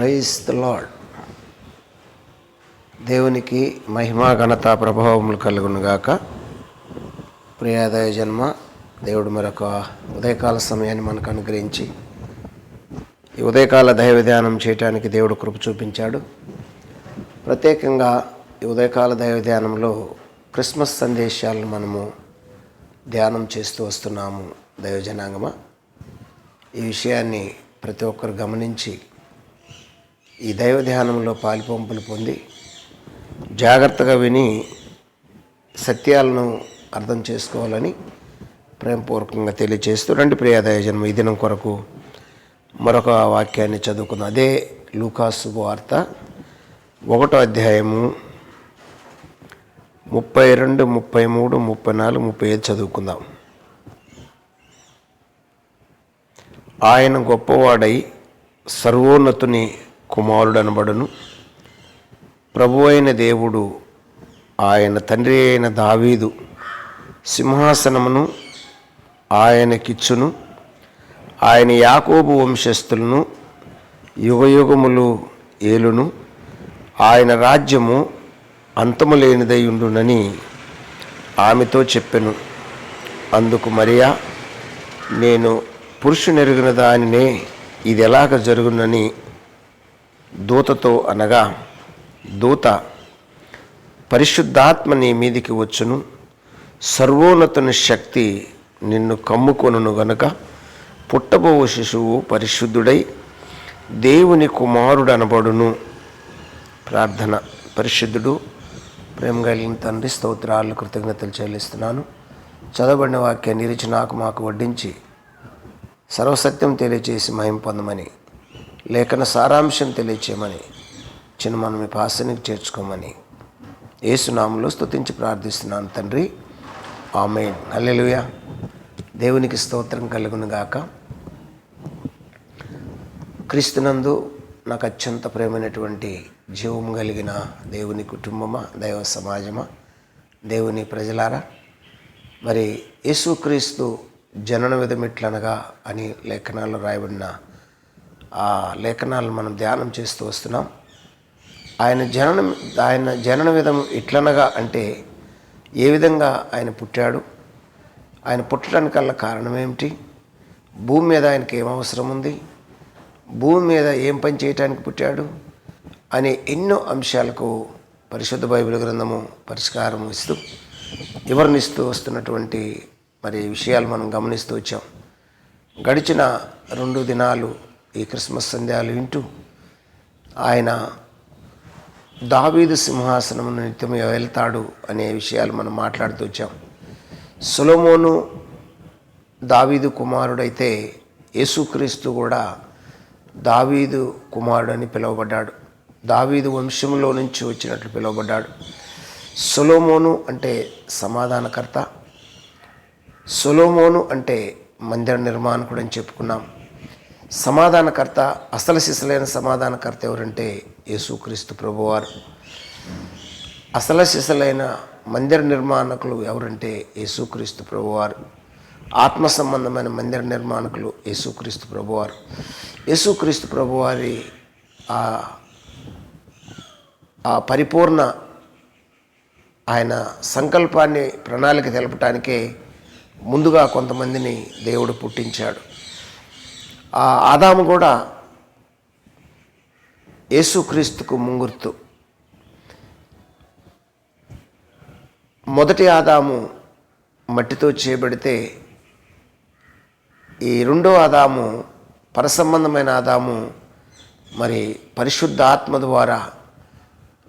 Praise the lord దేవునికి మహిమా ఘనత ప్రభావములు కలుగునుగాక. ప్రియాదయ జన్మ దేవుడు మరొక ఉదయకాల సమయాన్ని మనకు అనుగ్రహించి ఈ ఉదయకాల దైవ ధ్యానం చేయటానికి దేవుడు కృప చూపించాడు. ప్రత్యేకంగా ఈ ఉదయకాల దైవ ధ్యానంలో క్రిస్మస్ సందేశాలను మనము ధ్యానం చేస్తూ వస్తున్నాము దైవజనాంగమ ఈ విషయాన్ని ప్రతి ఒక్కరు గమనించి ఈ దైవ ధ్యానంలో పాలిపంపులు పొంది జాగ్రత్తగా విని సత్యాలను అర్థం చేసుకోవాలని ప్రేమపూర్వకంగా తెలియజేస్తూ రండి ప్రియాదయ జన్మ ఈ దినం కొరకు మరొక వాక్యాన్ని చదువుకుందాం. అదే లూకాసు వార్త ఒకటో అధ్యాయము ముప్పై రెండు ముప్పై మూడు ముప్పై నాలుగు ముప్పై ఐదు చదువుకుందాం. ఆయన గొప్పవాడై సర్వోన్నతుని కుమారుడనబడును. ప్రభు అయిన దేవుడు ఆయన తండ్రి అయిన దావీదు సింహాసనమును ఆయనకిచ్చును. ఆయన యాకోబు వంశస్థులను యుగయుగములు ఏలును. ఆయన రాజ్యము అంతము లేనిదై ఉండునని ఆమెతో చెప్పెను. అందుకు మరియా నేను పురుషునెరుగిన దానినే ఇది ఎలాగ జరుగునని దూతతో అనగా దూత పరిశుద్ధాత్మ నీ మీదికి వచ్చును. సర్వోన్నతుని శక్తి నిన్ను కమ్ముకొనును గనుక. పుట్టబోవు శిశువు పరిశుద్ధుడై దేవుని కుమారుడు అనబడును ప్రార్థన. పరిశుద్ధుడు ప్రేమ కలిగిన తండ్రి స్తోత్రాలు కృతజ్ఞతలు చెల్లిస్తున్నాను. చదవబడిన వాక్యాన్ని ఇరిచి నాకు మాకు వడ్డించి సర్వసత్యం తెలియచేసి మహిం పొందమని లేఖన సారాంశం తెలియచేయమని చిన్న మనం మీ పాసనికి చేర్చుకోమని ఏసునామంలో స్తుతించి ప్రార్థిస్తున్నాను తండ్రి. ఆమె అల్లెలుయ దేవునికి స్తోత్రం కలుగును గాక. క్రీస్తునందు నాకు అత్యంత ప్రేమైనటువంటి జీవం కలిగిన దేవుని కుటుంబమా దైవ సమాజమా దేవుని ప్రజలారా మరి యేసుక్రీస్తు జనన విధమిట్లనగా అని లేఖనాల్లో రాయబడిన ఆ లేఖనాలను మనం ధ్యానం చేస్తూ వస్తున్నాం. ఆయన జననం ఆయన జనన విధం ఇట్లనగా అంటే ఏ విధంగా ఆయన పుట్టాడు? ఆయన పుట్టడానికల్లా కారణం ఏమిటి భూమి మీద ఆయనకి ఏం అవసరం ఉంది? భూమి మీద ఏం పని చేయటానికి పుట్టాడు? అనే ఎన్నో అంశాలకు పరిశుద్ధ బైబిల్ గ్రంథము పరిష్కారం ఇస్తూ వివరణిస్తూ వస్తున్నటువంటి మరి విషయాలు మనం గమనిస్తూ వచ్చాం. గడిచిన రెండు దినాలు ఈ క్రిస్మస్ సంధ్యాలు వింటూ ఆయన దావీదు సింహాసనం నిత్యం వెళ్తాడు అనే విషయాలు మనం మాట్లాడుతూ వచ్చాం. సులోమోను దావీదు కుమారుడైతే యేసుక్రీస్తు కూడా దావీదు కుమారుడు అని పిలువబడ్డాడు. దావీదు వంశంలో నుంచి వచ్చినట్లు పిలువబడ్డాడు. సొలోమోను అంటే సమాధానకర్త. సొలోమోను అంటే మందిర నిర్మాణకుడు అని చెప్పుకున్నాం. సమాధానకర్త అసల సిసలైన సమాధానకర్త ఎవరంటే యేసుక్రీస్తు ప్రభువారు. అసల సిసలైన మందిర నిర్మాణకులు ఎవరంటే యేసుక్రీస్తు ప్రభువారు. ఆత్మ సంబంధమైన మందిర నిర్మాణకులు యేసుక్రీస్తు ప్రభువారు. యేసుక్రీస్తు ప్రభువారి ఆ పరిపూర్ణ ఆయన సంకల్పాన్ని ప్రణాళిక తెలపటానికే ముందుగా కొంతమందిని దేవుడు పుట్టించాడు. ఆ ఆదాము కూడా యేసుక్రీస్తుకు ముంగుర్తు. మొదటి ఆదాము మట్టితో చేయబడితే ఈ రెండో ఆదాము పరసంబంధమైన ఆదాము మరి పరిశుద్ధ ఆత్మ ద్వారా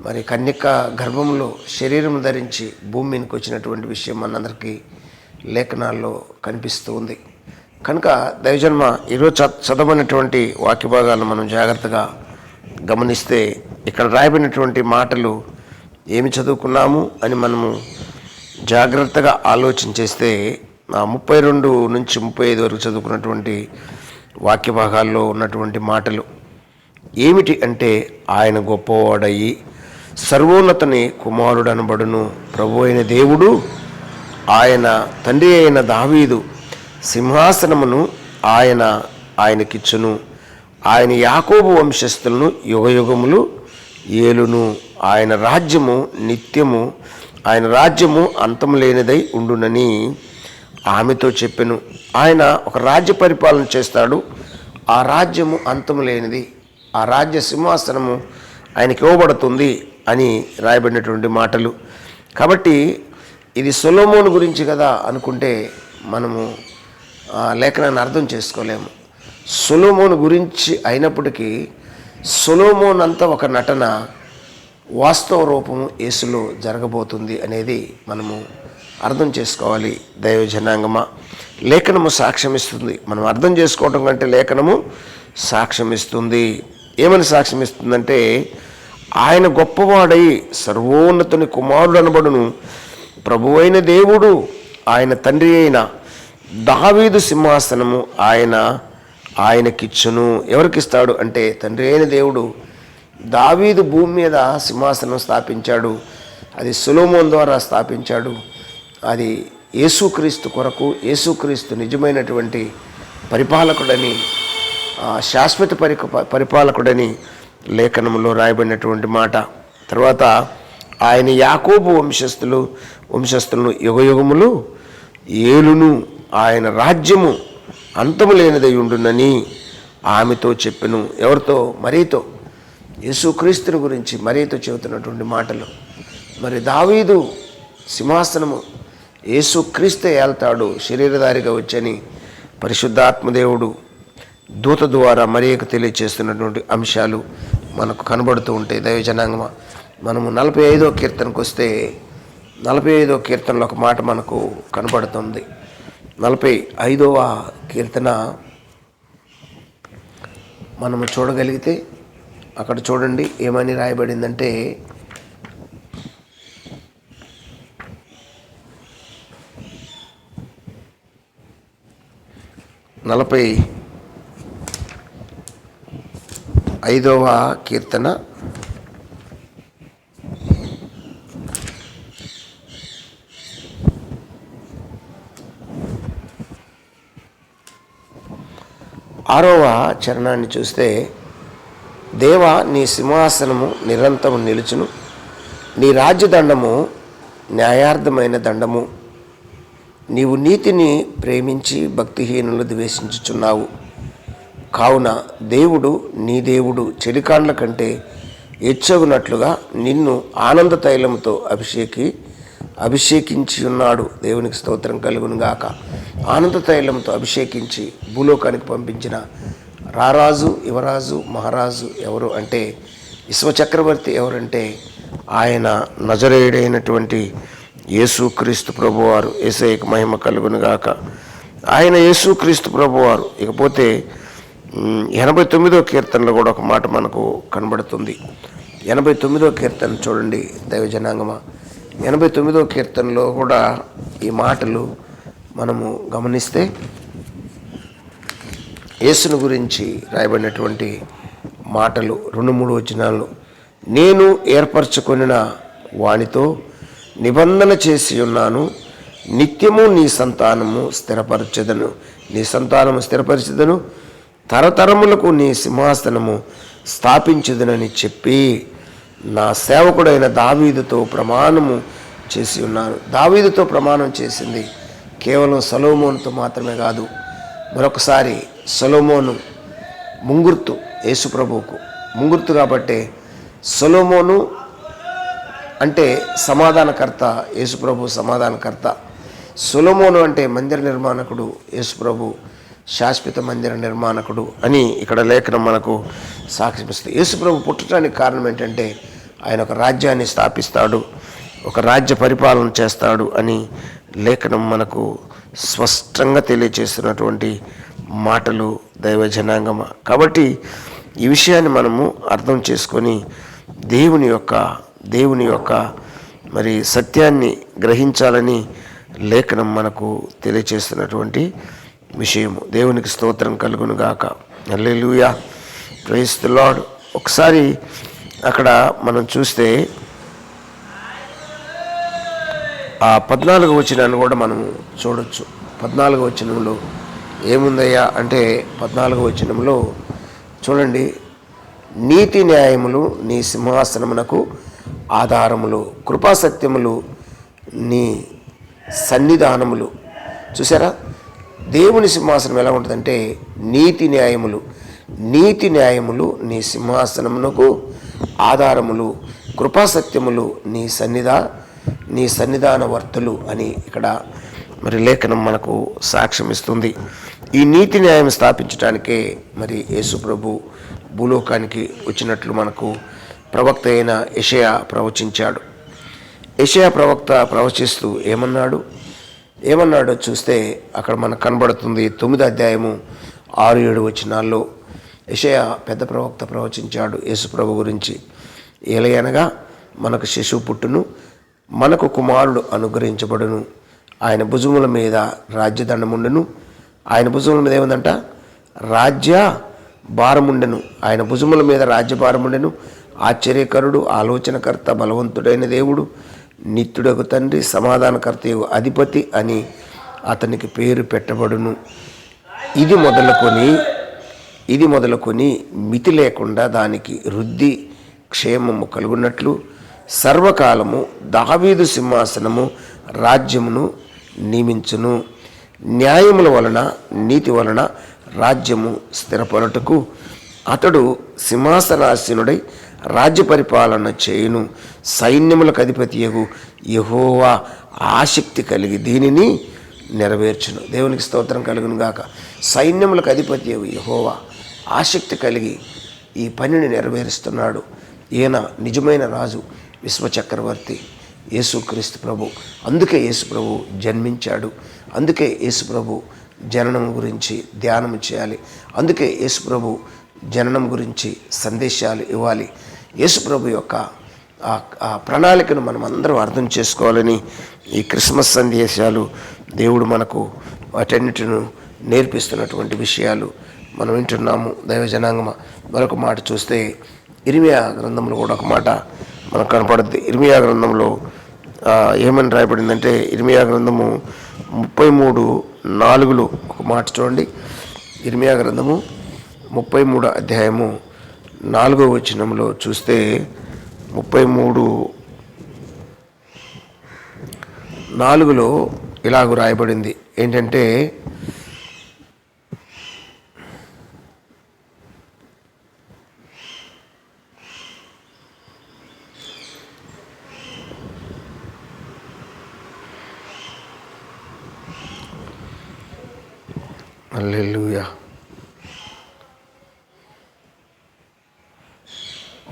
మరి కన్యక గర్భంలో శరీరం ధరించి భూమి మీదకి వచ్చినటువంటి విషయం మనందరికీ లేఖనాల్లో కనిపిస్తూ ఉంది. కనుక దైవజన్మ ఈరోజు చ చదవనటువంటి వాక్య భాగాలను మనం జాగ్రత్తగా గమనిస్తే ఇక్కడ రాయబడినటువంటి మాటలు ఏమి చదువుకున్నాము అని మనము జాగ్రత్తగా ఆలోచన చేస్తే ఆ ముప్పై రెండు నుంచి ముప్పై ఐదు వరకు చదువుకున్నటువంటి వాక్య భాగాల్లో ఉన్నటువంటి మాటలు ఏమిటి అంటే ఆయన గొప్పవాడయి సర్వోన్నతని కుమారుడు అనబడును ప్రభు అయిన దేవుడు ఆయన తండ్రి అయిన దావీదు సింహాసనమును ఆయన ఆయనకిచ్చును. ఆయన యాకోబు వంశస్థులను యుగయుగములు ఏలును. ఆయన రాజ్యము నిత్యము ఆయన రాజ్యము అంతం లేనిదై ఉండునని ఆమెతో చెప్పెను. ఆయన ఒక రాజ్య పరిపాలన చేస్తాడు ఆ రాజ్యము అంతం లేనిది ఆ రాజ్య సింహాసనము ఆయనకి ఇవ్వబడుతుంది అని రాయబడినటువంటి మాటలు. కాబట్టి ఇది సొలోమోన్ గురించి కదా అనుకుంటే మనము లేఖనాన్ని అర్థం చేసుకోలేము. సొలోమోన్ గురించి అయినప్పటికీ సొలోమోన్ అంతా ఒక నటన వాస్తవ రూపము యేసులో జరగబోతుంది అనేది మనము అర్థం చేసుకోవాలి. దైవ జనాంగమా లేఖనము సాక్ష్యమిస్తుంది. మనం అర్థం చేసుకోవటం కంటే లేఖనము సాక్ష్యమిస్తుంది. ఏమని సాక్ష్యమిస్తుందంటే ఆయన గొప్పవాడై సర్వోన్నతుని కుమారుడు అనబడును ప్రభువైన దేవుడు ఆయన తండ్రి అయిన దావీదు సింహాసనము ఆయన ఆయనకిచ్చును. ఎవరికిస్తాడు? అంటే తండ్రి అయిన దేవుడు దావీదు భూమి మీద సింహాసనం స్థాపించాడు. అది సులోమోన్ ద్వారా స్థాపించాడు. అది యేసుక్రీస్తు కొరకు యేసుక్రీస్తు నిజమైనటువంటి పరిపాలకుడని శాశ్వత పరి పరిపాలకుడని లేఖనంలో రాయబడినటువంటి మాట. తర్వాత ఆయన యాకోబు వంశస్థులు వంశస్థులను యుగయుగములు ఏలును ఆయన రాజ్యము అంతము లేనిదై ఉండునని ఆమెతో చెప్పెను. ఎవరితో? మరీతో. యేసుక్రీస్తుని గురించి మరీతో చెబుతున్నటువంటి మాటలు. మరి దావీదు సింహాసనము యేసుక్రీస్తే ఏళ్తాడు శరీరధారిగా వచ్చని పరిశుద్ధాత్మదేవుడు దూత ద్వారా మరియకు తెలియచేస్తున్నటువంటి అంశాలు మనకు కనబడుతూ ఉంటాయి. దైవజనాంగమ మనము నలభై ఐదో కీర్తనకు వస్తే నలభై ఐదో కీర్తనలో ఒక మాట మనకు కనబడుతుంది. నలభై ఐదవ కీర్తన మనము చూడగలిగితే అక్కడ చూడండి ఏమని రాయబడిందంటే నలభై ఐదవ కీర్తన ఆరవ చరణాన్ని చూస్తే దేవ నీ సింహాసనము నిరంతరం నిలుచును. నీ రాజ్యదండము న్యాయార్థమైన దండము. నీవు నీతిని ప్రేమించి భక్తిహీనులు ద్వేషించుచున్నావు. కావున దేవుడు నీ దేవుడు చెలికాండ్ల కంటే ఎచ్చగునట్లుగా నిన్ను ఆనంద తైలంతో అభిషేకి అభిషేకించి ఉన్నాడు దేవునికి స్తోత్రం కలుగునుగాక. ఆనంద తైలంతో అభిషేకించి భూలోకానికి పంపించిన రారాజు యువరాజు మహారాజు ఎవరు అంటే విశ్వచక్రవర్తి ఎవరంటే ఆయన నజరేయుడైనటువంటి యేసుక్రీస్తు ప్రభువారు ఏసైక మహిమ కలుగునుగాక ఆయన యేసుక్రీస్తు ప్రభువారు. ఇకపోతే ఎనభై తొమ్మిదో కీర్తనలో కూడా ఒక మాట మనకు కనబడుతుంది. ఎనభై తొమ్మిదో కీర్తన చూడండి దైవ జనాంగమ. ఎనభై తొమ్మిదో కీర్తనలో కూడా ఈ మాటలు మనము గమనిస్తే యేసును గురించి రాయబడినటువంటి మాటలు రెండు మూడు వచనాలు నేను ఏర్పరచుకొనిన వానితో నిబంధన చేసి ఉన్నాను నిత్యము నీ సంతానము స్థిరపరచదను. నీ సంతానము స్థిరపరచదను తరతరములకు నీ సింహాసనము స్థాపించదునని చెప్పి నా సేవకుడైన దావీదుతో ప్రమాణము చేసి ఉన్నాను. దావీదుతో ప్రమాణం చేసింది కేవలం సలోమోన్తో మాత్రమే కాదు మరొకసారి సొలోమోను ముంగుర్తు యేసుప్రభువుకు ముంగుర్తు కాబట్టే సొలోమోను అంటే సమాధానకర్త యేసుప్రభు సమాధానకర్త. సొలోమోను అంటే మందిర నిర్మాణకుడు యేసుప్రభు శాశ్వత మందిర నిర్మాణకుడు అని ఇక్కడ లేఖనం మనకు సాక్షిపిస్తుంది. యేసుప్రభు పుట్టడానికి కారణం ఏంటంటే ఆయన ఒక రాజ్యాన్ని స్థాపిస్తాడు ఒక రాజ్య పరిపాలన చేస్తాడు అని లేఖనం మనకు స్పష్టంగా తెలియచేస్తున్నటువంటి మాటలు దైవ జనాంగమ కాబట్టి ఈ విషయాన్ని మనము అర్థం చేసుకొని దేవుని యొక్క దేవుని యొక్క మరి సత్యాన్ని గ్రహించాలని లేఖనం మనకు తెలియచేస్తున్నటువంటి విషయము. దేవునికి స్తోత్రం కలుగును గాక. Hallelujah praise the Lord. ఒకసారి అక్కడ మనం చూస్తే ఆ పద్నాలుగు వచనాన్ని కూడా మనం చూడొచ్చు. పద్నాలుగు వచనంలో ఏముందయ్యా అంటే పద్నాలుగు వచనంలో చూడండి నీతి న్యాయములు నీ సింహాసనమునకు ఆధారములు కృపాసత్యములు నీ సన్నిధానములు. చూసారా దేవుని సింహాసనం ఎలా ఉంటుందంటే నీతి న్యాయములు నీతి న్యాయములు నీ సింహాసనమునకు ఆధారములు కృపాసత్యములు నీ సన్నిధా నీ సన్నిధాన వర్తలు అని ఇక్కడ మరి లేఖనం మనకు సాక్ష్యం ఇస్తుంది. ఈ నీతి న్యాయం స్థాపించడానికే మరి యేసు ప్రభు భూలోకానికి వచ్చినట్లు మనకు ప్రవక్త అయిన యషయా ప్రవచించాడు. యషయా ప్రవక్త ప్రవచిస్తూ ఏమన్నాడు? ఏమన్నాడో చూస్తే అక్కడ మనకు కనబడుతుంది తొమ్మిది అధ్యాయము ఆరు ఏడు వచనాల్లో. యషయా పెద్ద ప్రవక్త ప్రవచించాడు యేసు ప్రభు గురించి. ఏలయనగా మనకు శిశువు పుట్టును మనకు కుమారుడు అనుగ్రహించబడును. ఆయన భుజముల మీద రాజ్యదండముండెను. ఆయన భుజముల మీద ఏముందంట? రాజ్య భారముండెను. ఆయన భుజముల మీద రాజ్యభారముండెను ఆశ్చర్యకరుడు ఆలోచనకర్త బలవంతుడైన దేవుడు నిత్యుడకు తండ్రి సమాధానకర్త అధిపతి అని అతనికి పేరు పెట్టబడును. ఇది మొదలుకొని ఇది మొదలుకొని మితి లేకుండా దానికి వృద్ధి క్షేమము కలుగున్నట్లు సర్వకాలము దావీదు సింహాసనము రాజ్యమును నియమించును. న్యాయముల వలన నీతి వలన రాజ్యము స్థిరపరటకు అతడు సింహాసనాసీనుడై రాజ్య పరిపాలన చేయును. సైన్యములకు అధిపతియగు యహోవా ఆసక్తి కలిగి దీనిని నెరవేర్చును. దేవునికి స్తోత్రం కలుగును గాక. సైన్యములకు అధిపతియగు యహోవా ఆసక్తి కలిగి ఈ పనిని నెరవేరుస్తున్నాడు. ఈయన నిజమైన రాజు. విశ్వచక్రవర్తి యేసుక్రీస్తు ప్రభు. అందుకే యేసు ప్రభు జన్మించాడు. అందుకే యేసు ప్రభు జననం గురించి ధ్యానం చేయాలి. అందుకే యేసు ప్రభు జననం గురించి సందేశాలు ఇవ్వాలి. యేసు ప్రభు యొక్క ఆ- ప్రణాళికను మనం అందరం అర్థం చేసుకోవాలని ఈ క్రిస్మస్ సందేశాలు దేవుడు మనకు వాటన్నిటిను నేర్పిస్తున్నటువంటి విషయాలు మనం వింటున్నాము. దైవ జనాంగమ. మరొక మాట చూస్తే ఇరిమియా గ్రంథంలో కూడా ఒక మాట మనకు కనపడుద్ది ఇర్మియా గ్రంథంలో ఏమని రాయబడిందంటే ఇర్మియా గ్రంథము ముప్పై మూడు నాలుగులో ఒక మాట చూడండి. ఇర్మియా గ్రంథము ముప్పై మూడు అధ్యాయము నాలుగో వచనంలో చూస్తే ముప్పై మూడు నాలుగులో ఇలాగ రాయబడింది. ఏంటంటే అల్లెలుయా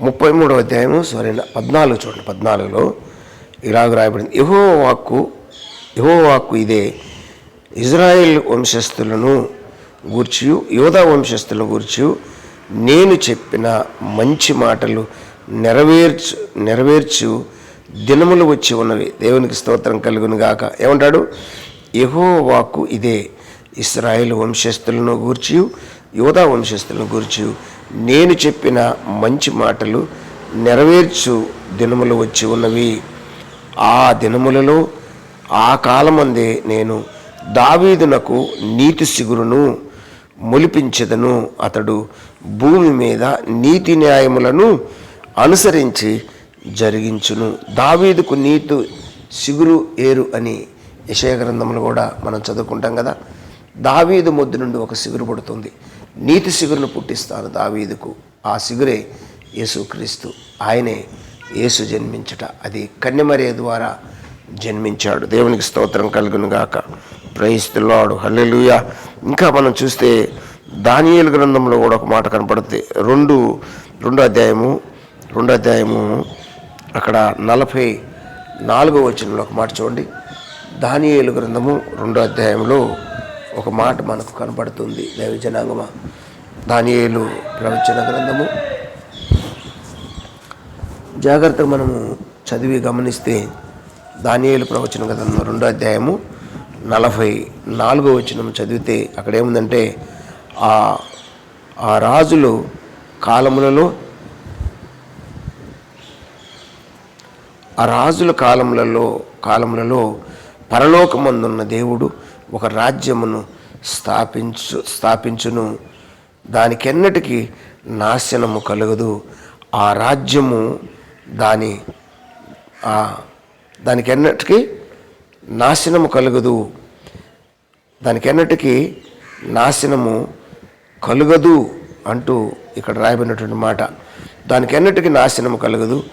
ముప్పై మూడవ అధ్యాయము సారీ పద్నాలుగు చూడండి పద్నాలుగులో ఇలాగ రాయబడింది. యహో వాక్కు యహో వాక్కు ఇదే ఇజ్రాయెల్ వంశస్థులను గూర్చి యోధా వంశస్థులను గూర్చి నేను చెప్పిన మంచి మాటలు నెరవేర్చు నెరవేర్చు దినములు వచ్చి ఉన్నవి. దేవునికి స్తోత్రం కలుగును గాక ఏమంటాడు? యహో వాక్కు ఇదే ఇస్రాయేల్ వంశస్థులను గూర్చి యోధా వంశస్థులను గూర్చి నేను చెప్పిన మంచి మాటలు నెరవేర్చు దినములు వచ్చి ఉన్నవి. ఆ దినములలో ఆ కాలమందే నేను దావీదునకు నీతి సిగురును మొలిపించదను. అతడు భూమి మీద నీతి న్యాయములను అనుసరించి జరిగించును. దావీదుకు నీతి సిగురు ఏరు అని యశయ గ్రంథములు కూడా మనం చదువుకుంటాం కదా. దావీదు మొద్దు నుండి ఒక సిగురు పుడుతుంది. నీతి సిగురును పుట్టిస్తాను దావీదుకు. ఆ సిగురే యేసుక్రీస్తు. ఆయనే యేసు జన్మించట. అది కన్యమరే ద్వారా జన్మించాడు. దేవునికి స్తోత్రం కలుగును గాక. ప్రయిస్తున్నాడు హల్లెలూయా ఇంకా మనం చూస్తే దానియేలు గ్రంథంలో కూడా ఒక మాట కనపడుతుంది. రెండు రెండు అధ్యాయము రెండు అధ్యాయము అక్కడ నలభై నాలుగో వచనంలో ఒక మాట చూడండి. దానియేలు గ్రంథము రెండో అధ్యాయంలో ఒక మాట మనకు కనబడుతుంది. దైవ జనాంగమ దానియేలు ప్రవచన గ్రంథము. జాగ్రత్తగా మనము చదివి గమనిస్తే దానియేలు ప్రవచన గ్రంథం రెండో అధ్యాయము నలభై నాలుగో వచనం చదివితే అక్కడ ఏముందంటే ఆ ఆ రాజులు కాలములలో ఆ రాజుల కాలములలో కాలములలో పరలోకమందున్న దేవుడు ఒక రాజ్యమును స్థాపించు స్థాపించును. దానికెన్నటికి నాశనము కలగదు. ఆ రాజ్యము దాని ఆ నాశనము కలగదు. దానికెన్నటికీ నాశనము కలుగదు అంటూ ఇక్కడ రాయబడినటువంటి మాట. దానికెన్నటికీ నాశనము కలగదు.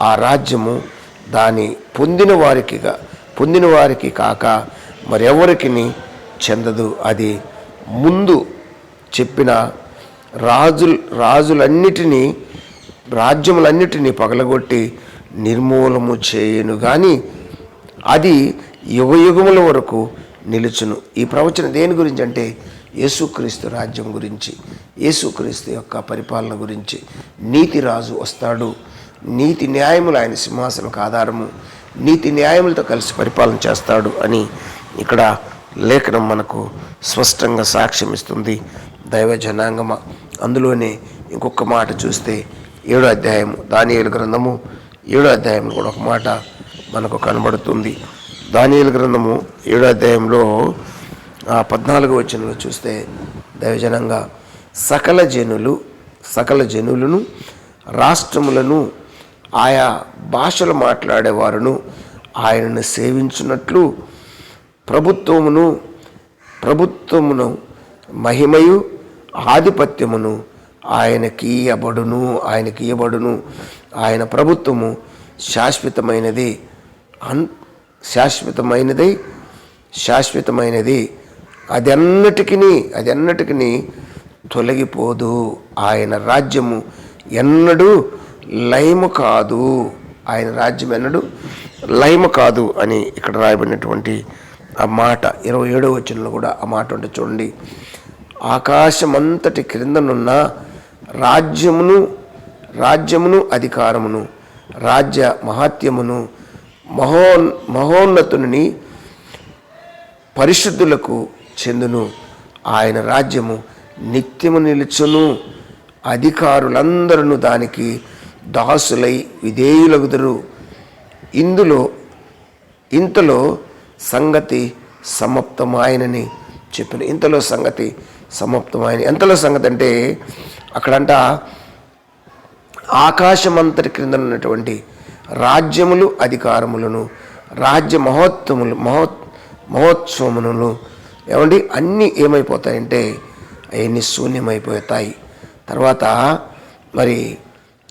ఆ రాజ్యము దాని పొందిన వారికి పొందిన వారికి కాక మరెవరికి చెందదు. అది ముందు చెప్పిన రాజు రాజులన్నిటినీ రాజ్యములన్నిటినీ పగలగొట్టి నిర్మూలము చేయను కానీ అది యుగయుగముల వరకు నిలుచును. ఈ ప్రవచనం దేని గురించి అంటే యేసుక్రీస్తు రాజ్యం గురించి యేసుక్రీస్తు యొక్క పరిపాలన గురించి. నీతి రాజు వస్తాడు. నీతి న్యాయములు ఆయన సింహాసనకు ఆధారము. నీతి న్యాయములతో కలిసి పరిపాలన చేస్తాడు అని ఇక్కడ లేఖనం మనకు స్పష్టంగా సాక్ష్యం ఇస్తుంది. దైవ జనాంగమ అందులోనే ఇంకొక మాట చూస్తే ఏడో అధ్యాయము దానియేలు గ్రంథము ఏడో అధ్యాయం కూడా ఒక మాట మనకు కనబడుతుంది. దానియేలు గ్రంథము ఏడో అధ్యాయంలో పద్నాలుగు వచనంలో చూస్తే దైవజనంగా సకల జనులు సకల జనులను రాష్ట్రములను ఆయా భాషలు మాట్లాడేవారును ఆయనను సేవించున్నట్లు ప్రభుత్వమును ప్రభుత్వమును మహిమయు ఆధిపత్యమును ఆయనకి ఇయ్యబడును ఆయనకి ఇయ్యబడును ఆయన ప్రభుత్వము శాశ్వతమైనది. అన్ శాశ్వతమైనది శాశ్వతమైనది. అది అన్నిటికీ అది తొలగిపోదు. ఆయన రాజ్యము ఎన్నడూ లయము కాదు. ఆయన రాజ్యం ఎన్నడూ లయము కాదు అని ఇక్కడ రాయబడినటువంటి ఆ మాట ఇరవై ఏడవ వచనంలో కూడా ఆ మాట ఉంటే చూడండి. ఆకాశమంతటి క్రిందనున్న రాజ్యమును రాజ్యమును అధికారమును రాజ్య మహాత్యమును మహోన్ మహోన్నతుని పరిశుద్ధులకు చెందును. ఆయన రాజ్యము నిత్యము నిలుచును. అధికారులందరూ దానికి దాసులై విధేయులగుదరు. ఇందులో ఇంతలో సంగతి సమాప్తమాయనని చెప్పిన. ఇంతలో సంగతి సమాప్తమైన ఎంతలో సంగతి అంటే అక్కడంట ఆకాశమంతటి క్రింద ఉన్నటువంటి రాజ్యములు అధికారములను రాజ్య మహోత్తములు మహోత్ మహోత్సవములను ఏమండి? అన్నీ ఏమైపోతాయంటే అవన్నీ శూన్యమైపోతాయి. తర్వాత మరి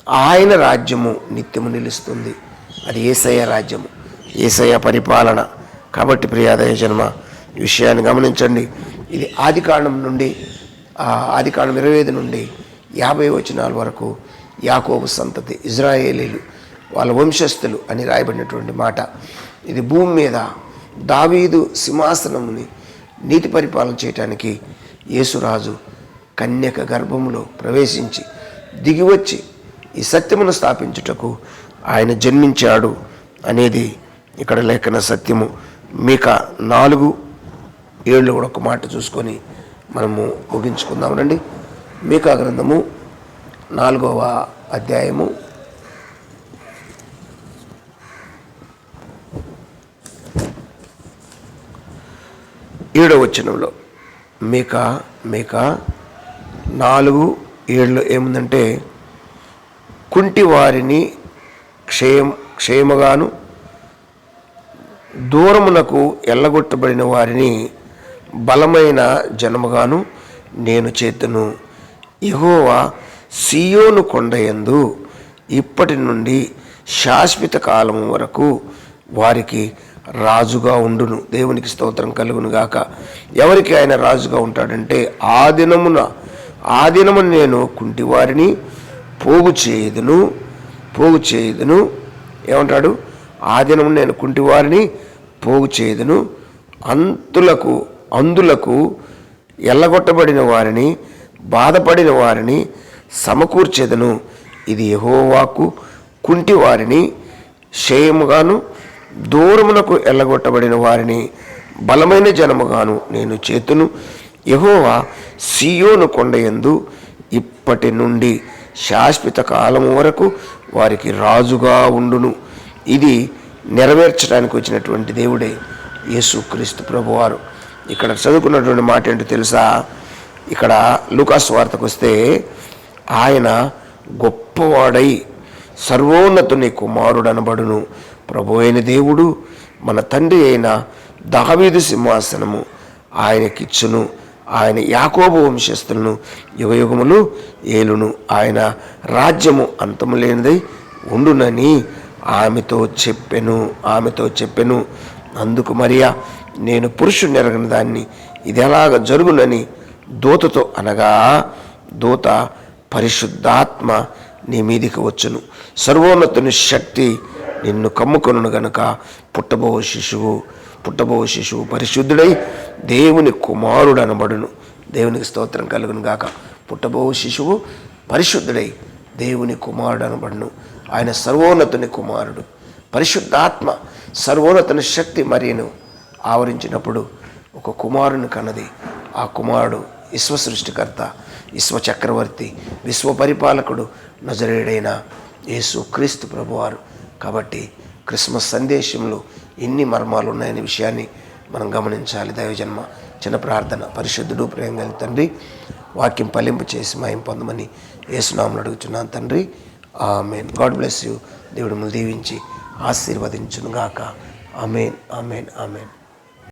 ఆయన రాజ్యము నిత్యము నిలుస్తుంది. అది ఏసయ్య రాజ్యము. ఏసయ్య పరిపాలన. కాబట్టి ప్రియాదయ జన్మ ఈ విషయాన్ని గమనించండి. ఇది ఆదికాండం నుండి ఆదికాండం ఇరవై ఐదు నుండి యాభై వచనాల వరకు యాకోబు సంతతి ఇజ్రాయేలీలు వాళ్ళ వంశస్థులు అని రాయబడినటువంటి మాట. ఇది భూమి మీద దావీదు సింహాసనముని నీతి పరిపాలన చేయటానికి యేసురాజు కన్యక గర్భములో ప్రవేశించి దిగివచ్చి ఈ సత్యమును స్థాపించుటకు ఆయన జన్మించాడు అనేది ఇక్కడ లేఖన సత్యము. మీక నాలుగు ఏళ్ళు కూడా ఒక మాట చూసుకొని మనము ముగించుకుందాం రండి మీకా గ్రంథము నాలుగవ అధ్యాయము. ఏడవ వచనంలో మీక మీక నాలుగు ఏళ్ళు ఏముందంటే కుంటి వారిని క్షేమ క్షేమగాను దూరమునకు ఎల్లగొట్టబడిన వారిని బలమైన జనముగాను నేను చేతును. ఇహోవా సియోను కొండయందు ఇప్పటి నుండి శాశ్వత కాలం వరకు వారికి రాజుగా ఉండును. దేవునికి స్తోత్రం కలుగును గాక. ఎవరికి ఆయన రాజుగా ఉంటాడంటే ఆ దినమున ఆ దినమున నేను కుంటివారిని పోగు చేయదును పోగు చేయుదును. ఏమంటాడు? ఆ దినమున నేను కుంటివారిని పోగు చేయదును. అంతులకు అందులకు ఎల్లగొట్టబడిన వారిని బాధపడిన వారిని సమకూర్చేదను. ఇది యహోవాకు కుంటి వారిని క్షయముగాను దూరమునకు ఎల్లగొట్టబడిన వారిని బలమైన జనముగాను నేను చేతును. యహోవా సియోను కొండయందు ఇప్పటి నుండి శాశ్వత కాలం వరకు వారికి రాజుగా ఉండును. ఇది నెరవేర్చడానికి వచ్చినటువంటి దేవుడే యేసుక్రీస్తు ప్రభువారు. ఇక్కడ చదువుకున్నటువంటి మాట ఏంటో తెలుసా? ఇక్కడ లూకాస్ వార్తకు వస్తే ఆయన గొప్పవాడై సర్వోన్నతుని కుమారుడనబడును. ప్రభు అయిన దేవుడు మన తండ్రి అయిన దావీదు సింహాసనము ఆయనకిచ్చును. ఆయన యాకోబు వంశస్థులను యుగయుగములు ఏలును. ఆయన రాజ్యము అంతము లేనిదై ఉండునని ఆమెతో చెప్పెను ఆమెతో చెప్పెను. అందుకు మరియా నేను పురుషుని ఎరగని దాన్ని ఇది ఎలాగ జరుగునని దూతతో అనగా దూత పరిశుద్ధాత్మ నీ మీదికి వచ్చును. సర్వోన్నతుని శక్తి నిన్ను కమ్ముకొను గనుక పుట్టబో శిశువు పుట్టబో శిశువు పరిశుద్ధుడై దేవుని కుమారుడు అనబడును దేవునికి స్తోత్రం కలుగును గాక పుట్టబో శిశువు పరిశుద్ధుడై దేవుని కుమారుడు అనబడును ఆయన సర్వోన్నతుని కుమారుడు. పరిశుద్ధాత్మ సర్వోన్నతుని శక్తి మరియను ఆవరించినప్పుడు ఒక కుమారుని కన్నది. ఆ కుమారుడు విశ్వ సృష్టికర్త విశ్వ చక్రవర్తి విశ్వ పరిపాలకుడు నజరేడైన యేసు క్రీస్తు ప్రభువారు. కాబట్టి క్రిస్మస్ సందేశంలో ఎన్ని మర్మాలు ఉన్నాయనే విషయాన్ని మనం గమనించాలి. దైవజన్మ చిన్న ప్రార్థన పరిశుద్ధుడు ప్రేమ తండ్రి వాక్యం ఫలింపు చేసి మాయం పొందమని యేసునామలు అడుగుతున్నాను తండ్రి. ఆమెన్. God bless you. దేవుడు దీవించి ఆశీర్వదించునుగాక. Amen amen amen.